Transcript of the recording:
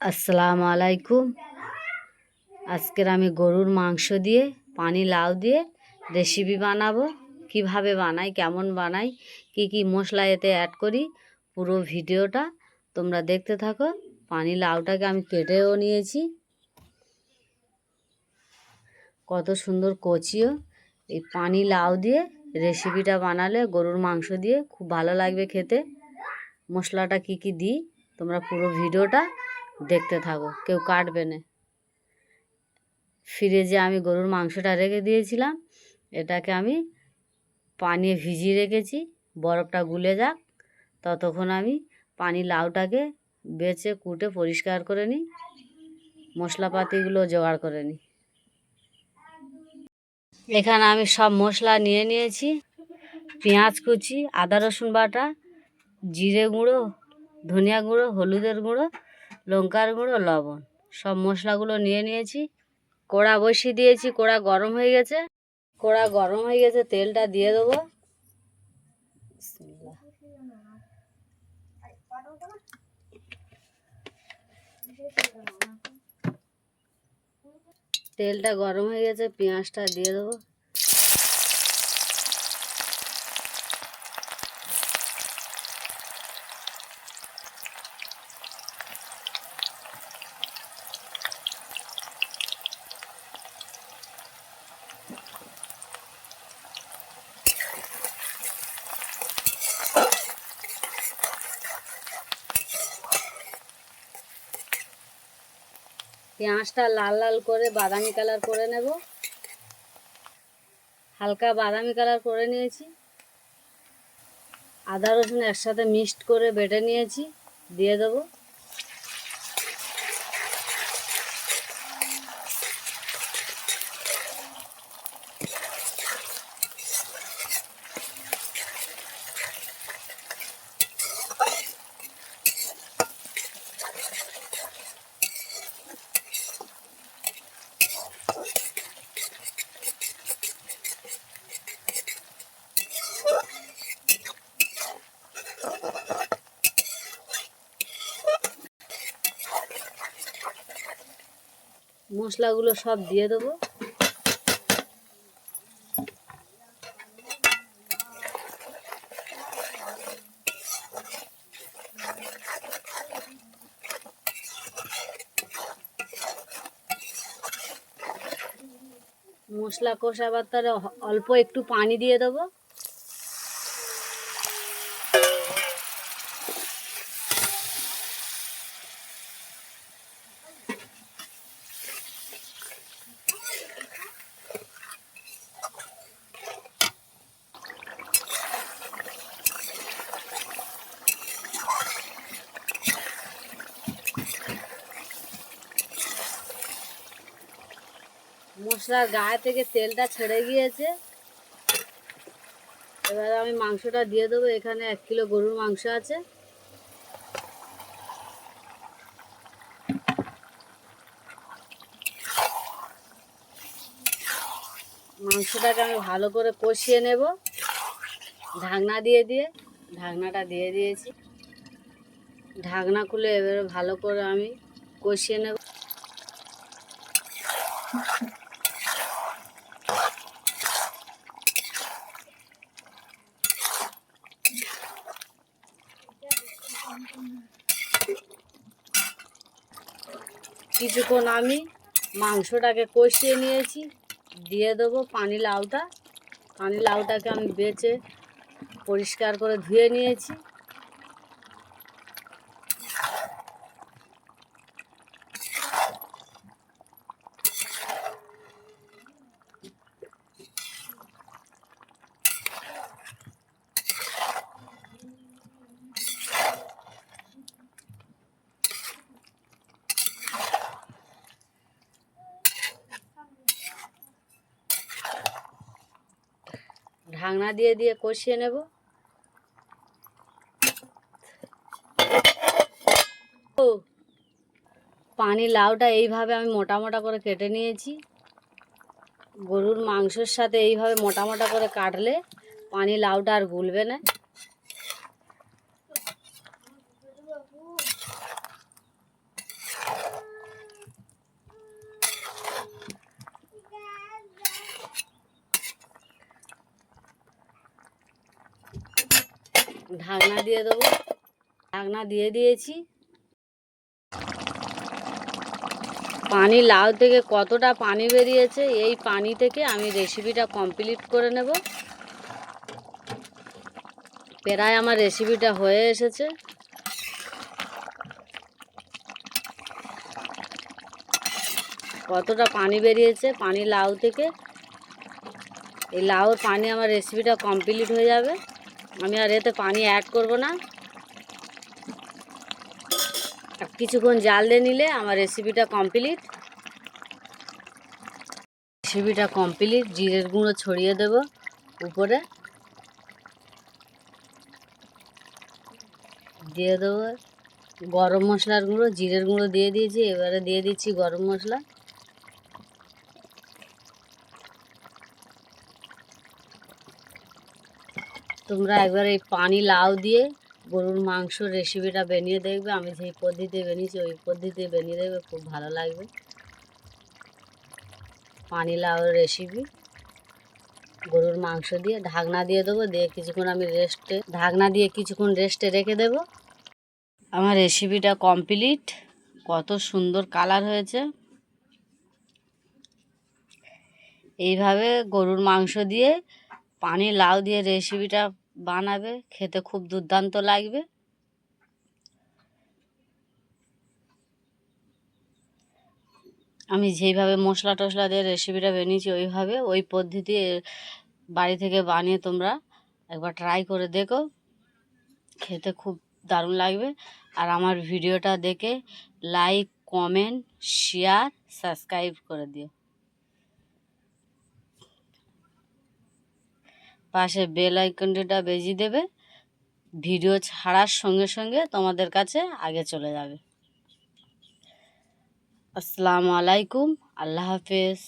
আসসালামু আলাইকুম। আজকের আমি গরুর মাংস দিয়ে, পানি লাউ দিয়ে রেসিপি বানাবো। কীভাবে বানাই, কেমন বানাই, কি কি মশলা এতে অ্যাড করি, পুরো ভিডিওটা তোমরা দেখতে থাকো। পানি লাউটাকে আমি কেটেও নিয়েছি। কত সুন্দর কচিও। এই পানি লাউ দিয়ে রেসিপিটা বানালে গরুর মাংস দিয়ে খুব ভালো লাগবে খেতে। মশলাটা কি কি দিই, তোমরা পুরো ভিডিওটা দেখতে থাকো, কেউ কাটবে না। ফিরে ফ্রিজে আমি গরুর মাংসটা রেখে দিয়েছিলাম, এটাকে আমি পানিয়ে ভিজিয়ে রেখেছি, বরফটা গুলে যাক, ততক্ষণ আমি পানি লাউটাকে বেছে, কুটে, পরিষ্কার করে নিই, মশলাপাতিগুলো জোগাড় করে নিই। এখানে আমি সব মশলা নিয়ে নিয়েছি, পেঁয়াজ কুচি, আদা রসুন বাটা, জিরে গুঁড়ো, ধনিয়া গুঁড়ো, হলুদের গুঁড়ো লঙ্কার গুঁড়ো, লবণ। সব মশলাগুলো নিয়ে নিয়েছি। কড়া বসিয়ে দিয়েছি, কড়া গরম হয়ে গেছে। কড়া গরম হয়ে গেছে, তেলটা দিয়ে দেবো। তেলটা গরম হয়ে গেছে, পেঁয়াজটা দিয়ে দেবো। পেঁয়াজটা লাল লাল করে বাদামি কালার করে নেব। হালকা বাদামি কালার করে নিয়েছি। আদা রসুন একসাথে মিক্সড করে বেটে নিয়েছি। দিয়ে দেবো। মশলাগুলো সব দিয়ে দেবো। মশলা কষাবার তারে অল্প একটু পানি দিয়ে দেবো। মশলার গায়ে থেকে তেলটা ছেড়ে গিয়েছে। এবার আমি মাংসটা দিয়ে দেবো, এখানে এক কিলো গরুর মাংস আছে। মাংসটাকে আমি ভালো করে কষিয়ে নেব। ঢাকনা দিয়ে দিয়ে, ঢাকনাটা দিয়ে দিয়েছি। ঢাকনা খুলে এবারে ভালো করে আমি কষিয়ে নেব। কিছুক্ষণ আমি মাংসটাকে কষিয়ে নিয়েছি। দিয়ে দেবো পানি লাউটা। পানি লাউটাকে আমি বেছে পরিষ্কার করে ধুয়ে নিয়েছি। ঢাকনা দিয়ে দিয়ে কষিয়ে নেব। পানি লাউটা এইভাবে আমি মোটা মোটা করে কেটে নিয়েছি। গরুর মাংসের সাথে এইভাবে মোটা মোটা করে কাটলে পানি লাউটা আর গুলবে না। ঢাকনা দিয়ে দেবো। ঢাকনা দিয়ে দিয়েছি। পানি লাউ থেকে কতটা পানি বেরিয়েছে, এই পানি থেকে আমি রেসিপিটা কমপ্লিট করে নেব। প্রায় আমার রেসিপিটা হয়ে এসেছে। কতটা পানি বেরিয়েছে, পানি লাউ থেকে। এই লাউর পানি আমার রেসিপিটা কমপ্লিট হয়ে যাবে। আমি আর এতে পানি অ্যাড করব না। কিছুক্ষণ জাল দিয়ে নিলে আমার রেসিপিটা কমপ্লিট রেসিপিটা কমপ্লিট জিরের গুঁড়ো ছড়িয়ে দেব উপরে। দিয়ে দেবো গরম মশলার গুঁড়ো, জিরের গুঁড়ো দিয়ে দিয়েছি, এবারে দিয়ে দিচ্ছি গরম মশলা। তোমরা একবার এই পানি লাউ দিয়ে গরুর মাংস রেসিপিটা বানিয়ে দেখবে। আমি যেই পদ্ধতিতে বানিয়েছি, ওই পদ্ধতিতে বানিয়ে দেখবে, খুব ভালো লাগবে। পানি লাউ রেসিপি গরুর মাংস দিয়ে ঢাকনা দিয়ে দেবো, দিয়ে কিছুক্ষণ আমি রেস্টে ঢাকনা দিয়ে কিছুক্ষণ রেস্টে রেখে দেবো। আমার রেসিপিটা কমপ্লিট কত সুন্দর কালার হয়েছে। এইভাবে গরুর মাংস দিয়ে পানি লাউ দিয়ে রেসিপিটা বানাবে, খেতে খুব দুর্দান্ত লাগবে। আমি যেইভাবে মশলা টশলা দিয়ে রেসিপিটা বানিয়েছি, ওইভাবে ওই পদ্ধতি বাড়ি থেকে বানিয়ে তোমরা একবার ট্রাই করে দেখো। খেতে খুব দারুণ লাগবে। আর আমার ভিডিওটা দেখে লাইক কমেন্ট শেয়ার সাবস্ক্রাইব করে দিও। পাশে বেল আইকনটা বেজিয়ে দেবে। ভিডিও ছাড়ার সঙ্গে সঙ্গে তোমাদের কাছে আগে চলে যাবে। আসসালামু আলাইকুম, আল্লাহ হাফেজ।